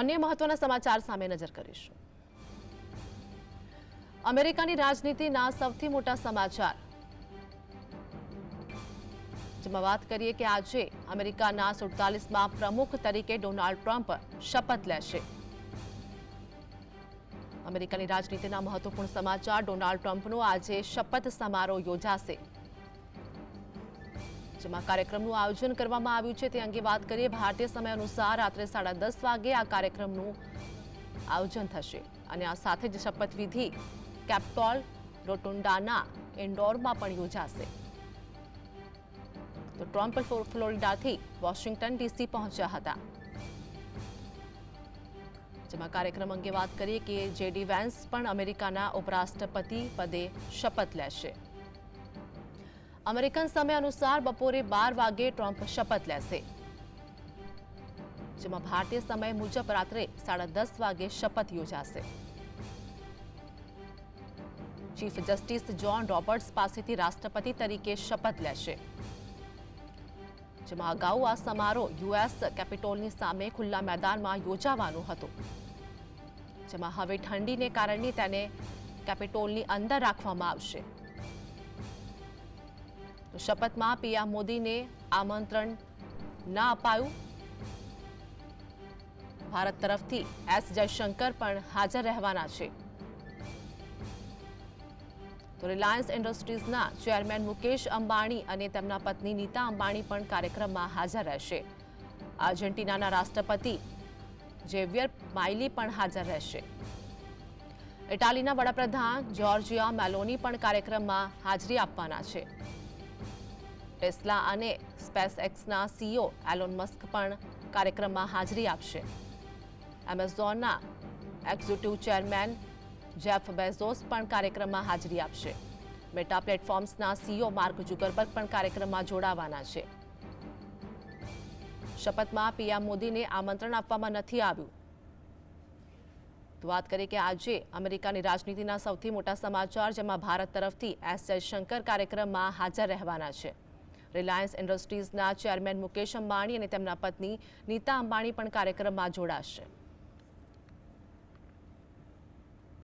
અન્ય મહત્વના સમાચાર સામે નજર કરીશું. અમેરિકાની રાજનીતિના સૌથી મોટા સમાચાર. જેમાં વાત કરીએ કે આજે અમેરિકાના સુડતાલીસમાં પ્રમુખ તરીકે ડોનાલ્ડ ટ્રમ્પ શપથ લેશે. અમેરિકાની રાજનીતિના મહત્વપૂર્ણ સમાચાર, ડોનાલ્ડ ટ્રમ્પનો આજે શપથ સમારોહ યોજાશે. જેમાં કાર્યક્રમનું આયોજન કરવામાં આવ્યું છે. તે અંગે વાત કરીએ ભારતીય સમય અનુસાર રાત્રે સાડા દસ વાગે આ કાર્યક્રમનું આયોજન થશે. અને આ સાથે જ શપથવિધિ કેપ્ટોલ રોટુંડાના ઇન્ડોરમાં પણ યોજાશે. તો ટ્રમ્પ ફ્લોરિડાથી વોશિંગ્ટન ડીસી પહોંચ્યા હતા. જેમાં કાર્યક્રમ અંગે વાત કરીએ કે જેડી વેન્સ પણ અમેરિકાના ઉપરાષ્ટ્રપતિ પદે શપથ લેશે. અમેરિકન સમય અનુસાર બપોરે બાર વાગે ટ્રમ્પ શપથ લેશે. જેમાં ભારતીય સમય મુજબ રાત્રે સાડા દસ વાગે શપથ યોજાશે. ચીફ જસ્ટિસ જ્હોન રોબર્ટ્સ પાસેથી રાષ્ટ્રપતિ તરીકે શપથ લેશે. જેમાં અગાઉ આ સમારોહ યુએસ કેપિટોલની સામે ખુલ્લા મેદાનમાં યોજાવાનો હતો. જેમાં હવે ઠંડીને કારણે તેને કેપિટોલની અંદર રાખવામાં આવશે. તો શપથમાં પીએમ મોદીને આમંત્રણ ના અપાયું. ભારત તરફથી એસ જયશંકર પણ હાજર રહેવાના છે. તો રિલાયન્સ ઇન્ડસ્ટ્રીઝના ચેરમેન મુકેશ અંબાણી અને તેમના પત્ની નીતા અંબાણી પણ કાર્યક્રમમાં હાજર રહેશે. આર્જેન્ટિનાના રાષ્ટ્રપતિ ઝેવિયર માઇલી પણ હાજર રહેશે. ઇટાલીના વડાપ્રધાન જ્યોર્જિયા મેલોની પણ કાર્યક્રમમાં હાજરી આપવાના છે. ટેસ્લા અને સ્પેસ એક્સના સીઈઓ એલોન મસ્ક પણ કાર્યક્રમમાં હાજરી આપશે. એમેઝોનના એક્ઝિક્યુટિવ ચેરમેન જેફ બેઝોસ પણ કાર્યક્રમમાં હાજરી આપશે. મેટા પ્લેટફોર્મ્સના સીઈઓ માર્ક જુગરબર્ગ પણ કાર્યક્રમમાં જોડાવાના છે. શપથમાં પીએમ મોદીને આમંત્રણ આપવામાં નથી આવ્યું. તો વાત કરીએ કે આજે અમેરિકાની રાજનીતિના સૌથી મોટા સમાચાર, જેમાં ભારત તરફથી એસ જયશંકર કાર્યક્રમમાં હાજર રહેવાના છે. રિલાયન્સ ઇન્ડસ્ટ્રીઝના ચેરમેન મુકેશ અંબાણી અને તેમના પત્ની નીતા અંબાણી પણ કાર્યક્રમમાં જોડાશે.